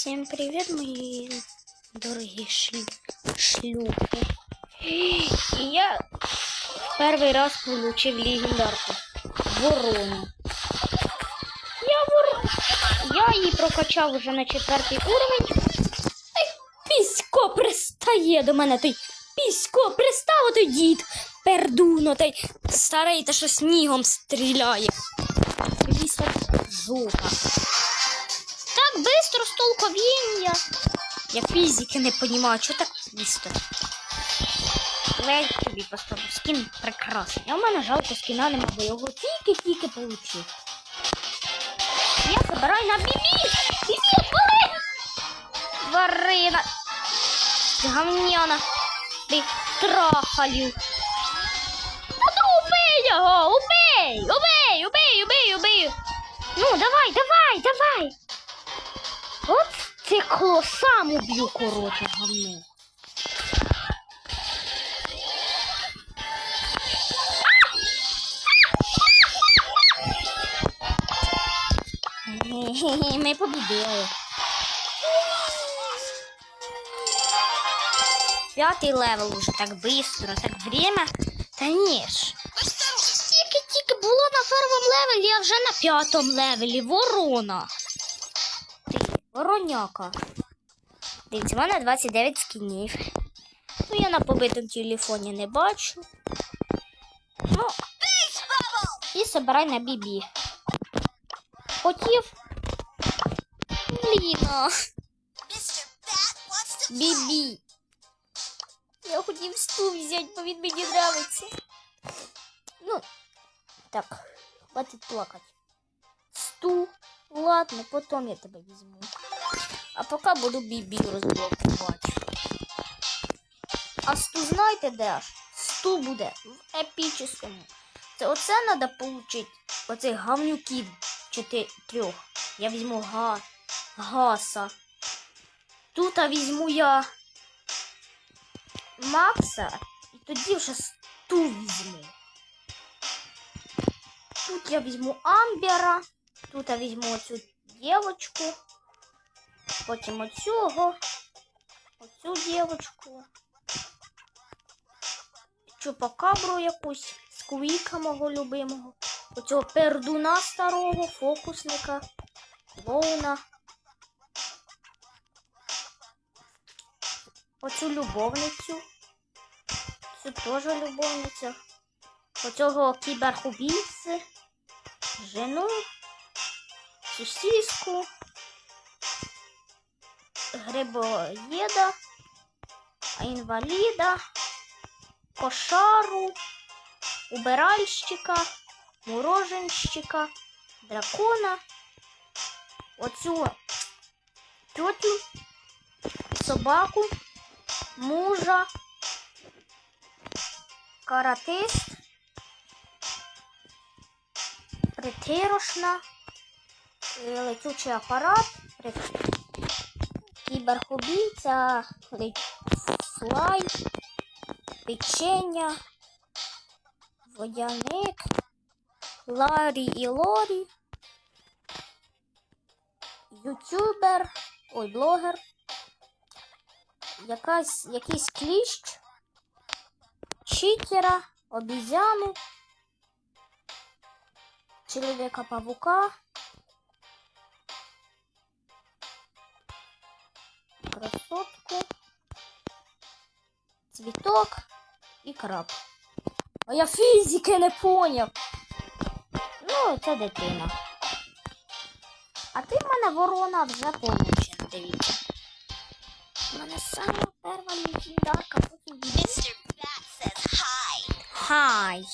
Всем привет, мои дорогие шлю... шлюхи. И я первый раз получив легендарку. Ворону. Я вор... Я її прокачав уже на четвертий уровень. Ай, пісько пристає до мене той. Пісько пристав той дід. Пердуно той старий та що снігом стріляє. Містер жопа. Так быстро столковіння. Я фізики не розумію, що так быстро. Але я тобі поставлю скін прекрасний. А в мене жалко скіна нема, бо його тільки-тільки получив. Я забираю на бібі! Бібі, твори! Тварина! Гавняна! Ти трахалю! Та ну убий його! Убий! Убий! Убий! Убий! Убий! Ну, давай, давай, давай! Цикло сам уб'ю, коротше, гавно. Ми побідили. П'ятий левел уже так быстро, так время. Та ні ж. Тільки-тільки було на першому левелі, а вже на п'ятому левелі. Ворона. Вороняка. Дивіться, в мене 29 скінів. Ну, я на побитому телефоні не бачу. Ну, і собирай на бібі. Хотів. Бліна. Бібі. Я хотів стул взяти, бо він мені нравиться. Ну, так, хватить плакати. Стул. Ладно, потом я тебе візьму. А поки буду бібі розблокувати. А сту знаєте де аж? Сту буде в епічному. Це оце треба получити. Оцих гавнюків трьох. Я візьму га, гаса. Тут візьму я Макса. І тоді вже сту візьму. Тут я візьму Амбера. Тут я візьму оцю дівочку. Потім оцього. Оцю дівочку. Чупакабру якусь. Сквіка мого любимого. Оцього пердуна старого, фокусника. Клоуна. Оцю любовницю. Цю теж любовниця. Оцього кіберхубійці. Жену. Сосиску. Грибоєда. Інваліда. Кошару. Убиральщика. Мороженщика. Дракона. Оцю тетю. Собаку. Мужа. Каратист. Притирошна. Летючий апарат. Ли- Флай. Печення. Водяник. Ларі і Лорі. Ютубер. Ой, блогер. Якась, якийсь кліщ. Читера. Обізяну. Чоловіка павука. Красотку. Цвіток і краб. А я фізики не поняв. Ну, це дитина. А ти в мене ворона вже получена, дивіться. У мене саме перша легендарка, потім Mr. Bat says hi. Хай.